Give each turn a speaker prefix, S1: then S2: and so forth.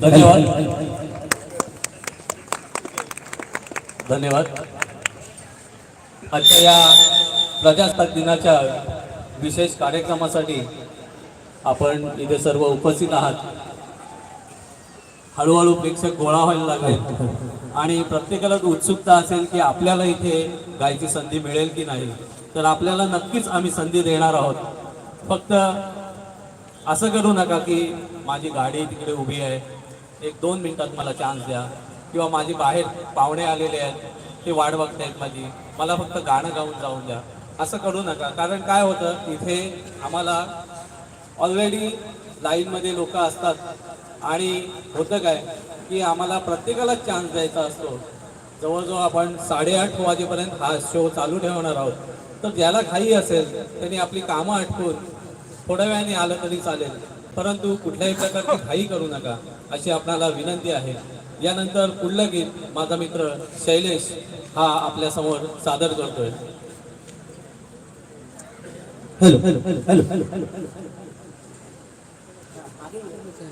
S1: धन्यवाद. धन्यवाद. आजच्या या प्रजासत्ताक दिनाच्या विशेष कार्यक्रमासाठी आपण इथे सर्व उपस्थित आहात. हळूहळू प्रेक्षक गोळा व्हायला लागले. आणि प्रत्येकाला उत्सुकता असेल की आपल्याला इथे गायची संधी मिळेल की नाही तर आपल्याला नक्कीच आम्ही संधी देणार आहोत. फक्त असं करू नका की माझी गाडी तिकडे उभी आहे एक दोन मिनिटात मला चान्स द्या किंवा माझी बाहेर पाहुणे आलेले आहेत ते वाट बघतायत माझी मला फक्त गाणं गाऊन जाऊन द्या. असं करू नका. कारण काय होतं इथे आम्हाला ऑलरेडी लाईनमध्ये लोक असतात आणि होतं काय की आम्हाला प्रत्येकाला चान्स द्यायचा असतो. जवळजवळ आपण साडेआठ वाजेपर्यंत हा शो चालू ठेवणार आहोत. तर ज्याला घाई असेल त्यांनी आपली कामं आटपून थोड्या वेळाने आलं तरी चालेल. परंतु कुठल्याही प्रकारची घाई करू नका अशी आपणाला विनंती आहे. यानंतर पुढलं गीत माझा मित्र शैलेश हा आपल्यासमोर सादर करतोय.
S2: Hello hello hello hello hello. 아기 먹으면 돼.